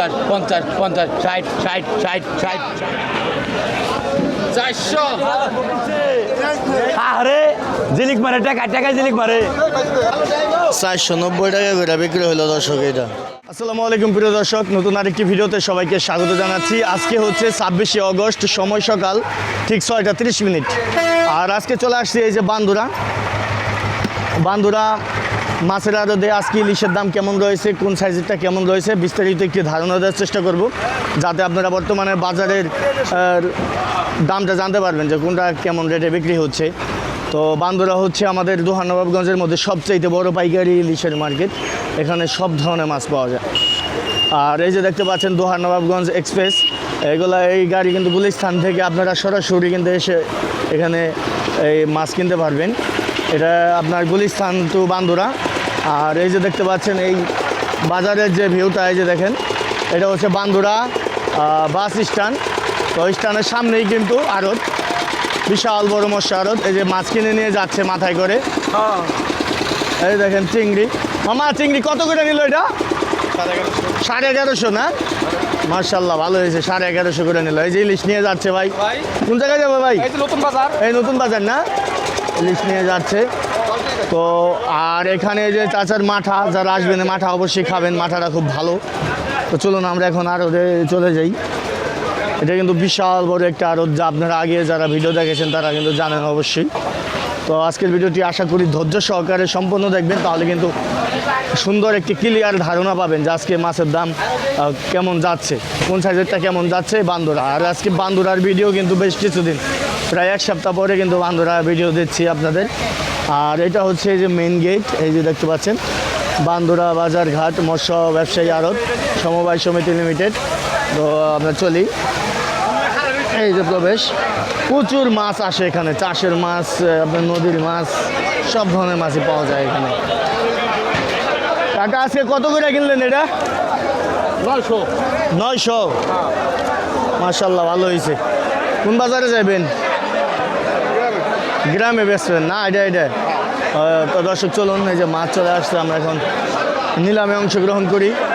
পঞ্চাশ পঞ্চাশ পঞ্চাশ ষাট ষাট ষাট ষাট। চারশো। আরে জিলিক মারে টাকা টাকা জিলিক মারে। চারশো নব্বই টাকা করে বিক্রি হলো দর্শক এটা। আসসালামু আলাইকুম প্রিয় দর্শক নতুন আরেকটি ভিডিওতে সবাইকে স্বাগত জানাচ্ছি। আজকে হচ্ছে ছাব্বিশে অগস্ট সময় সকাল ঠিক ছয়টা তিরিশ মিনিট। আর আজকে চলে আসছি এই যে বান্দুরা। বান্দুরা মাছের আড়তে আজকে ইলিশের দাম কেমন রয়েছে, কোন সাইজেরটা কেমন রয়েছে, বিস্তারিত একটি ধারণা দেওয়ার চেষ্টা করব, যাতে আপনারা বর্তমানে বাজারের দামটা জানতে পারবেন যে কোনটা কেমন রেটে বিক্রি হচ্ছে। তো বান্দুরা হচ্ছে আমাদের দোহানবাবগঞ্জের মধ্যে সবচাইতে বড় পাইকারি ইলিশের মার্কেট, এখানে সব ধরনের মাছ পাওয়া যায়। আর এই যে দেখতে পাচ্ছেন দোহার নবাবগঞ্জ এক্সপ্রেস, এগুলা এই গাড়ি কিন্তু গুলিস্থান থেকে আপনারা সরাসরি কিন্তু এসে এখানে এই মাছ কিনতে পারবেন। এটা আপনার গুলিস্থান টু বান্দুরা আর এই যে দেখতে পাচ্ছেন এই বাজারের যে ভিউটা এই যে দেখেন এটা হচ্ছে বান্দুরা বাস স্ট্যান্ড। তো স্ট্যান্ডের সামনেই কিন্তু আড়ত বিশাল বড় মৎস্য আড়ত। এই যে মাছ কিনে নিয়ে যাচ্ছে মাথায় করে। এই দেখেন চিংড়ি। মামা চিংড়ি কত করে নিল এটা? সাড়ে এগারোশো। না? মার্শাল্লাহ ভালো হয়েছে সাড়ে এগারোশো করে নিল। এই যে ইলিশ নিয়ে যাচ্ছে ভাই। কোন জায়গায় যাবে ভাই? এই নতুন বাজার। এই নতুন বাজার না? ইলিশ নিয়ে যাচ্ছে। তো আর এখানে যে চাচার মাঠা, যারা আসবেন মাঠা অবশ্যই খাবেন, মাঠাটা খুব ভালো। তো চলুন আমরা এখন আরও চলে যাই। এটা কিন্তু বিশাল বড় একটা আড়ত যা আপনারা আগে যারা ভিডিও দেখেছেন, তারা কিন্তু জানেন অবশ্যই। তো আজকের ভিডিওটি আশা করি ধৈর্য সহকারে সম্পূর্ণ দেখবেন, তাহলে কিন্তু সুন্দর একটি ক্লিয়ার ধারণা পাবেন যে আজকে মাছের দাম কেমন যাচ্ছে, কোন সাইজেরটা কেমন যাচ্ছে বান্দুরা। আর আজকে বান্দুরার ভিডিও কিন্তু বেশ কিছুদিন, প্রায় এক সপ্তাহ পরে কিন্তু বান্দুরা ভিডিও দিচ্ছি আপনাদের। আর এটা হচ্ছে এই যে মেন গেট এই যে দেখতে পাচ্ছেন বান্দুরা বাজার ঘাট মৎস্য ব্যবসায়ী আড়ত সমবায় সমিতি লিমিটেড তো আমরা চলি। এই যে প্রবেশ প্রচুর মাছ আসে এখানে চাষের মাছ আপনার নদীর মাছ সব ধরনের মাছই পাওয়া যায় এখানে। কাকা আজকে কত করে কিনলেন এটা? নয়শো। নয়শো? মার্শাল্লাহ ভালো হয়েছে কোন বাজারে যাবেন গ্রামে বেচবেন না এটা এটা। দর্শক, চলুন, এই যে মাছ চলে আসছে, আমরা এখন নিলামে অংশগ্রহণ করি।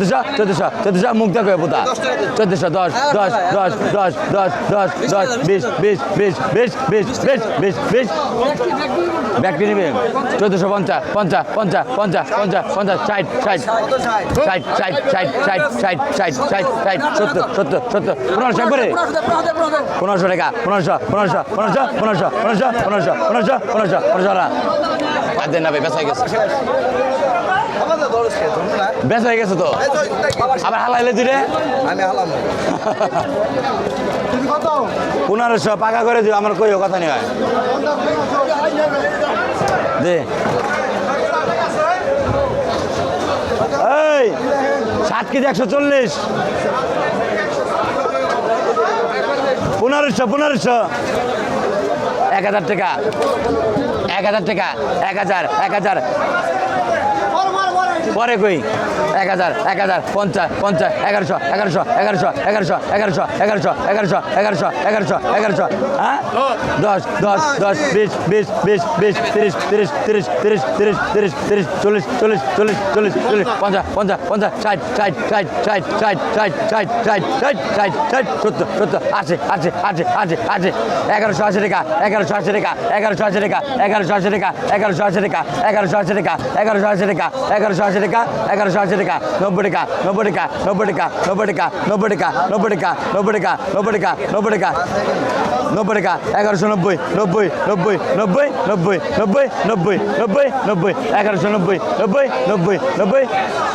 চোদ্দশো চোদ্দশো চোদ্দশো মুক্ত করে পোতা চোদ্দশো দশ দশ দশ দশ দশ দশ দশ বিশ বিশ বিশ বিশ বিশ বিশ বিশ বিশ ব্যক্তি নেবে চোদ্দশো পঞ্চাশ পঞ্চাশ পঞ্চাশ পঞ্চাশ পঞ্চাশ পঞ্চাশ ষাট ষাট ষাট ষাট ষাট ষাট ষাট ষাট ষাট ষাট সত্তর সত্তর সত্তর পনেরোশো একবারে পনেরোশো টাকা পনেরোশো পনেরোশো পনেরোশো পনেরোশো পনেরোশো পনেরোশো পনেরোশো পনেরোশো পনেরোশো টাকা আর দেন না ভাই বেচা গেছে বেচা হয়ে গেছে তো? আবার হালাইলে রে আমি হালাম। পনেরোশো পাকা করে দিও আমার কইও কথা নেই হয়। দে। এই সাত কেজি একশো চল্লিশ। পনেরোশো পনেরোশো। এক হাজার টাকা। এক হাজার টাকা। এক হাজার এক হাজার। পরে কই? এক হাজার এক হাজার পঞ্চাশ পঞ্চাশ এগারোশো এগারোশো এগারোশো এগারোশো এগারোশো এগারোশো এগারোশো এগারোশো এগারোশো এগারোশো হ্যাঁ দশ দশ দশ বিশ বিশ বিশ বিশ তিরিশ তিরিশ তিরিশ তিরিশ তিরিশ তিরিশ তিরিশ চল্লিশ চল্লিশ চল্লিশ চল্লিশ চল্লিশ পঞ্চাশ পঞ্চাশ পঞ্চাশ ষাট ষাট ষাট ষাট ষাট ষাট ষাট ষাট ষাট ষাট ষাট সত্তর সত্তর আশি আশি আশি আশি আশি এগারোশো আশি টাকা এগারোশো আশি টাকা এগারোশো আশি টাকা এগারোশো আশি টাকা এগারোশো আশি টাকা এগারোশো আশি টাকা এগারোশো আশি টাকা এগারোশো আশি টাকা এগারোশো আশি টাকা নব্বই টাকা নব্বই টাকা নব্বই টাকা নব্বই টাকা নব্বই টাকা নব্বই টাকা নব্বই টাকা নব্বই টাকা নব্বই টাকা নব্বই টাকা এগারোশো নব্বই নব্বই নব্বই নব্বই নব্বই নব্বই নব্বই নব্বই নব্বই এগারোশো নব্বই নব্বই নব্বই নব্বই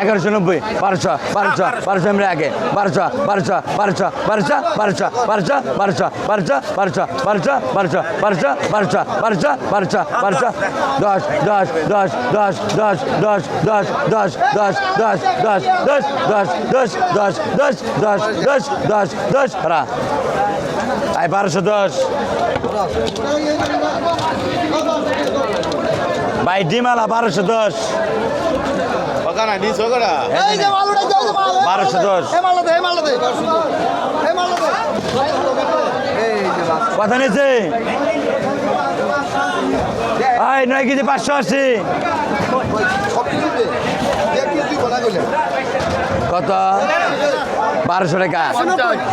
এগারোশো নব্বই বারোশো বারোশো বারোশো আমরা আগে বারোশো বারোশো বারোশো বারোশো বারোশো বারোশো বারোশো বারোশো বারোশো বারোশো বারোশো বারোশো বারোশো বারোশো বারোশো বারোশো দশ দশ দশ দশ দশ দশ দশ দশ দশ দশ দশ দশ দশ দশ দশ দশ দশ দশ দশ দশ হারা আই বারোশো দশ ভাই ডিমালা বারোশো দশ বারোশো দশ কথা নিয়েছে আই নয় কেজি পাঁচশো আশি। কত বারোশো টাকা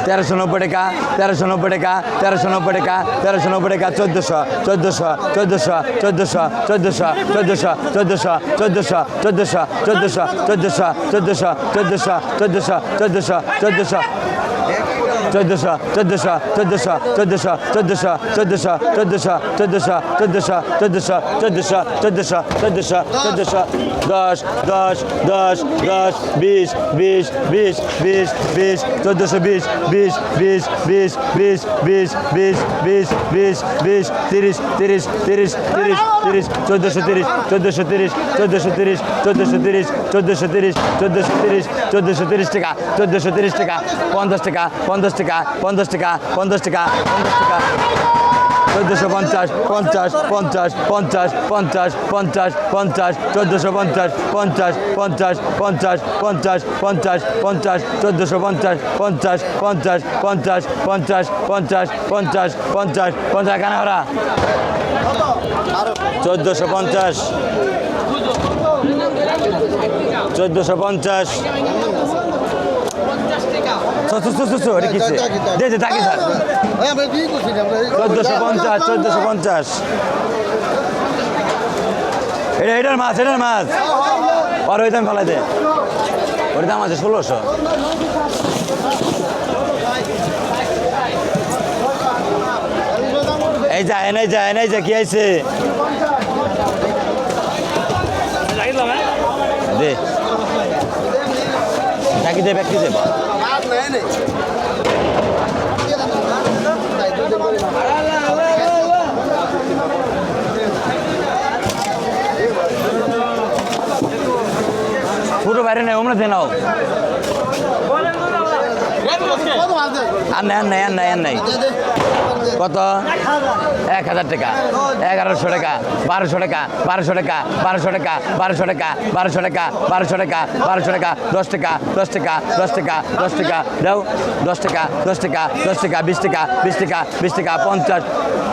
তেরোশো নব্বই টাকা তেরোশো নব্বই টাকা তেরোশো নব্বই টাকা তেরোশো নব্বই টাকা চোদ্দোশো চোদ্দোশো চোদ্দোশো চোদ্দোশো চোদ্দোশো চোদ্দোশো চোদ্দোশো চোদ্দোশো চোদ্দোশো চোদ্দোশো চোদ্দোশো চোদ্দোশো চোদ্দোশো চোদ্দোশো চোদ্দোশো চোদ্দোশো চোদ্দোশো চোদ্দোশো চোদ্দোশো চোদ্দোশো চোদ্দোশো চোদ্দোশো চোদ্দোশো চোদ্দোশো চোদ্দোশো চোদ্দোশো চোদ্দোশো চোদ্দোশো চোদ্দোশো চোদ্দোশো দশ দশ দশ দশ বিশ বিশ বিশ বিশ বিশ চোদ্দোশো বিশ বিশ বিশ বিশ বিশ বিশ বিশ বিশ বিশ বিশ তিরিশ তিরিশ তিরিশ তিরিশ তিরিশ চোদ্দোশো তিরিশ চোদ্দোশো তিরিশ চোদ্দোশো তিরিশ চোদ্দোশো তিরিশ চোদ্দোশো তিরিশ চোদ্দোশো তিরিশ চোদ্দোশো তিরিশ টাকা চোদ্দোশো তিরিশ টাকা পঞ্চাশ টাকা পঞ্চাশ টাকা পঞ্চাশ টাকা পঞ্চাশ টাকা পঞ্চাশ টাকা চোদ্দোশো পঞ্চাশ পঞ্চাশ পঞ্চাশ পঞ্চাশ পঞ্চাশ পঞ্চাশ পঞ্চাশ চোদ্দোশো পঞ্চাশ পঞ্চাশ পঞ্চাশ পঞ্চাশ পঞ্চাশ পঞ্চাশ পঞ্চাশ চোদ্দোশো পঞ্চাশ পঞ্চাশ পঞ্চাশ পঞ্চাশ পঞ্চাশ পঞ্চাশ পঞ্চাশ পঞ্চাশ পঞ্চাশ কানা হরা চোদ্দোশো পঞ্চাশ পঞ্চাশ এটা কিসে দে দে তাকে স্যার এই আমরা কি করছি আমরা এই- চোদ্দোশো পঞ্চাশ চোদ্দোশো পঞ্চাশ। এটা এটার মাছ এটার মাছ। আর ওই দাম ফেলাই দে। ওর দাম আছে ষোলোশো। এই যা এনেই যা এনেই যা কি আইছে? দে। ডাকি দে ছোটো বাইরে নেই ওমরা দে নাও। আর নাই আর নাই আর নাই আর নাই। কত এক হাজার টাকা এগারোশো টাকা বারোশো টাকা বারোশো টাকা বারোশো টাকা বারোশো টাকা বারোশো টাকা বারোশো টাকা বারোশো টাকা দশ টাকা দশ টাকা দশ টাকা দশ টাকা দাও দশ টাকা দশ টাকা দশ টাকা বিশ টাকা বিশ টাকা বিশ টাকা পঞ্চাশ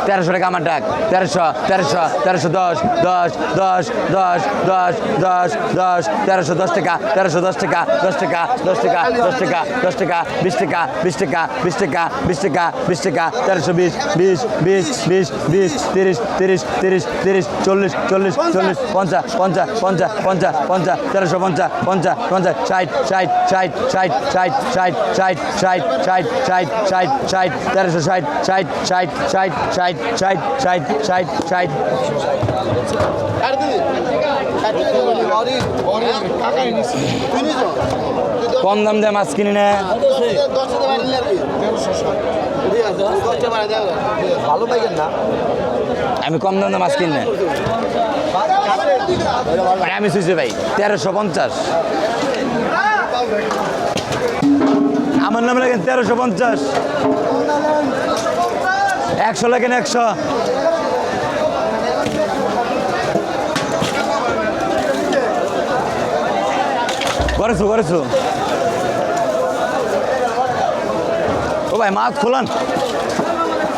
তেরোশো টাকা আমার ডাক তেরোশো তেরোশো তেরোশো দশ দশ দশ দশ দশ দশ দশ তেরোশো দশ টাকা তেরোশো দশ টাকা দশ টাকা দশ টাকা দশ টাকা দশ টাকা বিশ টাকা বিশ টাকা বিশ টাকা বিশ টাকা বিশ টাকা তেরোশো বিশ বিশ বিশ বিশ বিশ তিরিশ তিরিশ তিরিশ তিরিশ চল্লিশ চল্লিশ চল্লিশ পঞ্চাশ পঞ্চাশ পঞ্চাশ পঞ্চাশ পঞ্চাশ তেরোশো পঞ্চাশ পঞ্চাশ পঞ্চাশ ষাট ষাট ষাট ষাট ষাট ষাট ষাট ষাট ষাট ষাট ষাট ষাট তেরোশো ষাট ষাট ষাট ষাট ষাট ষাট ষাট ষাট ষাট কম দাম দিয়ে মাছ কিনি না ভালো পাইছেন না। আমি কম দাম মাছ কিনি মানে আমি শুয়েছি ভাই, তেরোশো পঞ্চাশ। আমার নামে লাগেন তেরোশো পঞ্চাশ। একশো লাগেন একশো। করেছ করেছ। ও ভাই, মাছ খোলান।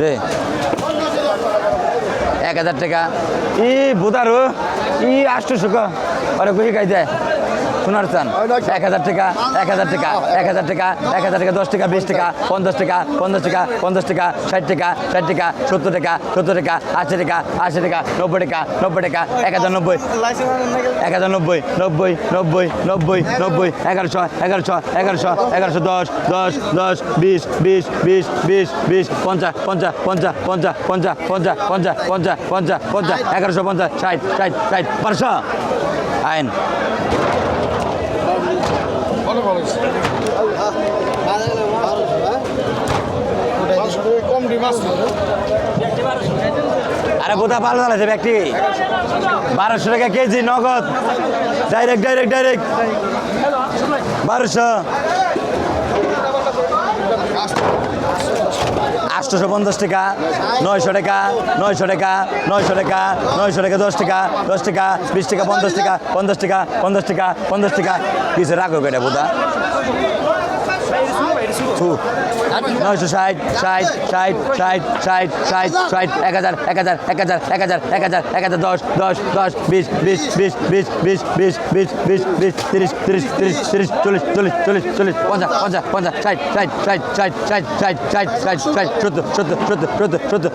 দে। এক হাজার টাকা। ই বুধারু ই আষ্টশো সুখ আরে কুহি খাই দেয় সোনার চান এক হাজার টাকা এক হাজার টাকা এক হাজার টাকা এক হাজার টাকা দশ টাকা বিশ টাকা পঞ্চাশ টাকা পঞ্চাশ টাকা পঞ্চাশ টাকা ষাট টাকা ষাট টাকা সত্তর টাকা সত্তর টাকা আশি টাকা আশি টাকা নব্বই টাকা নব্বই টাকা এক হাজার নব্বই এক হাজার নব্বই নব্বই নব্বই নব্বই নব্বই এগারোশো এগারোশো এগারোশো এগারোশো দশ দশ দশ বিশ বিশ বিশ বিশ বিশ পঞ্চাশ পঞ্চাশ পঞ্চাশ পঞ্চাশ পঞ্চাশ পঞ্চাশ পঞ্চাশ পঞ্চাশ পঞ্চাশ পঞ্চাশ এগারোশো পঞ্চাশ ষাট ষাট ষাট পাঁচশো আইন কম ডিম আছে। আরে কোথা ভালো চালাইছে ব্যক্তি? বারোশো টাকা কেজি নগদ। ডাইরেক্ট ডাইরেক্ট ডাইরেক্ট বারোশো। আটশোশো পঞ্চাশ টাকা, নয়শো টাকা নয়শো টাকা নয়শো টাকা নয়শো টাকা, দশ টাকা দশ টাকা, বিশ টাকা, পঞ্চাশ টাকা পঞ্চাশ টাকা পঞ্চাশ টাকা পঞ্চাশ টাকা। কিছু রাখো কেটে বোধা নয়শো ষাট ষাট ষাট ষাট ষাট ষাট ষাট এক হাজার এক হাজার এক হাজার এক হাজার এক হাজার এক হাজার দশ দশ দশ বিশ বিশ বিশ বিশ বিশ বিশ বিশ বিশ বিশ তিরিশ তিরিশ তিরিশ তিরিশ চল্লিশ চল্লিশ চল্লিশ চল্লিশ পঞ্চাশ পঞ্চাশ পঞ্চাশ ষাট ষাট ষাট ষাট ষাট ষাট ষাট ষাট ষাট সত্তর সত্তর সত্তর সত্তর সত্তর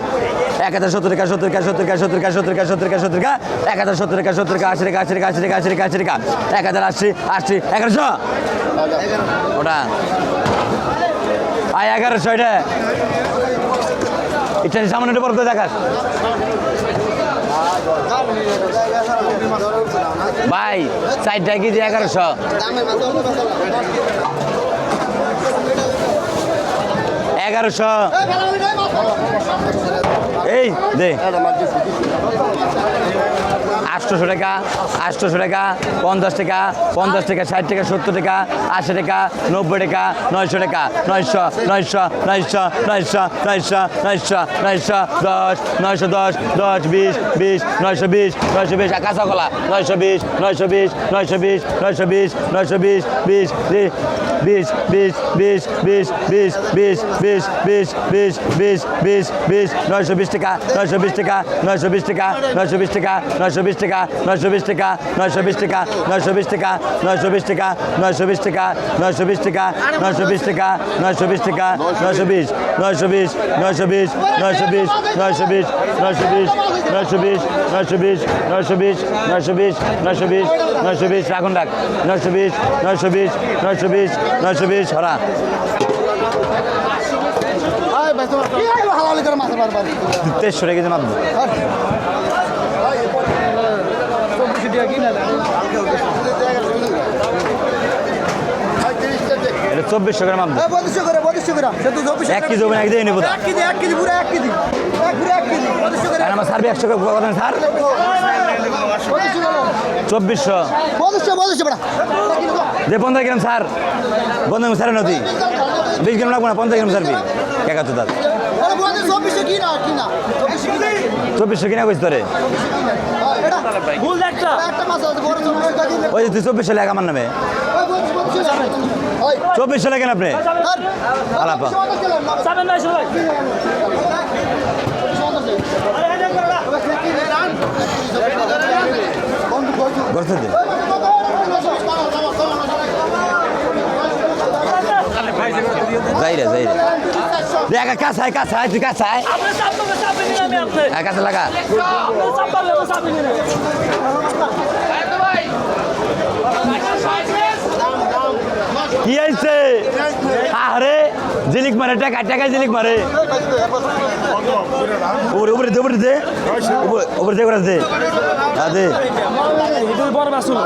এক হাজার সত্তর টাকা সত্তর টাকা সত্তর টাকা সত্তর টাকা সত্তর টাকা সত্তর টাকা সত্তর টাকা এক হাজার সত্তর টাকা সত্তর টাকা আশি টাকা আশি টাকা আশি টাকা আশি টাকা আশি টাকা এক হাজার আশি আশি এগারোশো ওটা আয় এগারোশো এটা। এটা সামনে একটু বড় দেখাস। ভাই, চারটা কেজি এগারোশো। এগারোশো। এই, দে। আটশোশো টাকা আটশোশো টাকা, পঞ্চাশ টাকা পঞ্চাশ টাকা, ষাট টাকা, সত্তর টাকা, আশি টাকা, নব্বই টাকা, নয়শো টাকা, নয়শো নয়শো নয়শো নয়শো নয়শো নয়শো নয়শো, দশ নয়শো দশ দশ, বিশ বিশ, নয়শো বিশ নয়শো বিশ কাঁচা নয়শো বিশ নয়শো বিশ নয়শো বিশ নয়শো বিশ নয়শো বিশ বিশ বিশ বিশ বিশ বিশ বিশ বিশ বিশ বিশ বিশ বিশ বিশ নয়শো বিশ টাকা নয়শো বিশ টাকা নয়শো বিশ টাকা নয়শো বিশ টাকা নয়শো বিশ টাকা নয়শো বিশ টাকা নয়শো বিশ টাকা নয়শো বিশ টাকা নয়শো বিশ টাকা নয়শো বিশ টাকা নয়শো বিশ টাকা নয়শো বিশ টাকা নয়শো বিশ টাকা নয়শো বিশ নয়শো বিশ নয়শো বিশ নয়শো বিশ নয়শো বিশ নয়শো বিশ নয়শো বিশ নয়শো বিশ নয়শো বিশ নয়শো বিশ নয়শো বিশ নয়শো বিশ রাখুন রাখ নয়শো বিশ নয়শো বিশ নয়শো বিশ সরা তেইশশো টাকা কেজি মাত্র চব্বিশশো গ্রাম আপনি পঁচিশশো করে পঁচিশশো গ্রাম সে তো চব্বিশ এক কেজি এক কেজি নেব এক কেজি এক কেজি পুরো এক কেজি। এক পুরো এক কেজি আমার স্যার একশো কথা চব্বিশশো। যে পঞ্চাশ গ্রাম সার। পঞ্চাশ সারের নদী। বিশ গ্রাম লাগবো না পঞ্চাশ গ্রাম সারবি। একাত্তর দাঁত। চব্বিশশো কিনা কইস তোরে? ওই যে তুই চব্বিশ সালে এক আমার নামে। চব্বিশ সালে কেন আপনি আলাপা বসতে দিন যাইরে। যাইরে দেখা কাছায় কাছায় তুই কাছায় কাছে হ্যাঁ, লাগা। কি আইছে আরে জিলিক মারে, টাকা টাকা জিলিক মারে। উপরে উপরে দে উপরে দে। উপরে দে করে দে। দে। শুনো,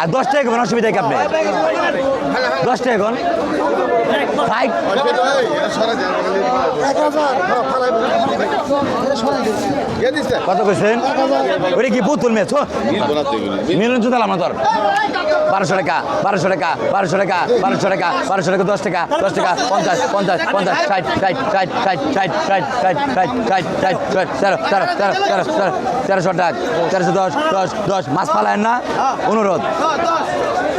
আর দশ টাকা এখন অসুবিধা কি আপনি টাকা এখন? কত কইছেন ওরে কি পুতুল মেয়ে ছো মিলন আমরা তোর বারোশো টাকা বারোশো টাকা বারোশো টাকা বারোশো টাকা বারোশো টাকা দশ টাকা দশ টাকা পঞ্চাশ পঞ্চাশ পঞ্চাশ ষাট ষাট ষাট ষাট ষাট ষাট ষাট ষাট ষাট ষাট ষাট তেরো তেরো তেরো তেরো তেরো তেরোশো টাকা তেরোশো দশ দশ দশ মাছ পালায় না অনুরোধ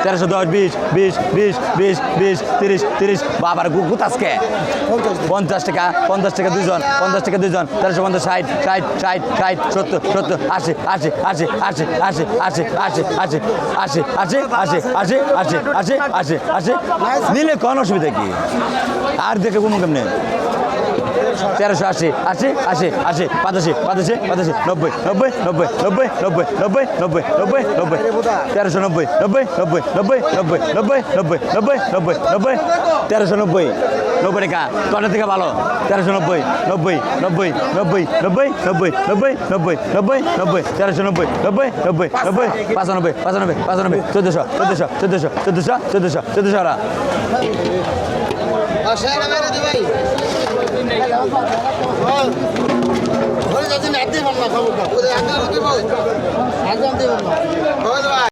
তেরোশো দশ বিশ বিশ বিশ বিশ বিশ তিরিশ তিরিশ বাবার গুতাসকে পঞ্চাশ টাকা পঞ্চাশ টাকা দুইজন পঞ্চাশ টাকা দুইজন তেরোশো পঞ্চাশ ষাট ষাট ষাট ষাট সত্তর সত্তর আশি আশি আশি আশি আশি আশি আশি আশি আশি আশি আশি আশি আশি আশি আশি আশি নিলে কোন অসুবিধা কি আর দেখে কোনো কেমনে তেরোশো আশি আশি আশি আশি পঁচাশি পঁচাশি পঁচাশি নব্বই নব্বই নব্বই নব্বই নব্বই নব্বই নব্বই নব্বই নব্বই তেরোশো নব্বই নব্বই নব্বই নব্বই নব্বই নব্বই নব্বই নব্বই নব্বই নব্বই তেরোশো নব্বই নব্বই টাকা কটার থেকে ভালো তেরোশো নব্বই নব্বই নব্বই নব্বই নব্বই নব্বই নব্বই নব্বই নব্বই নব্বই তেরোশো নব্বই নব্বই নব্বই নব্বই পাঁচানব্বই পাঁচানব্বই পাঁচানব্বই চোদ্দোশো চোদ্দোশো চোদ্দোশো চোদ্দোশো চোদ্দোশো চোদ্দোশো ওরা ধরে যাচ্ছেন একদিন না খবরটা একজন দেবেন না।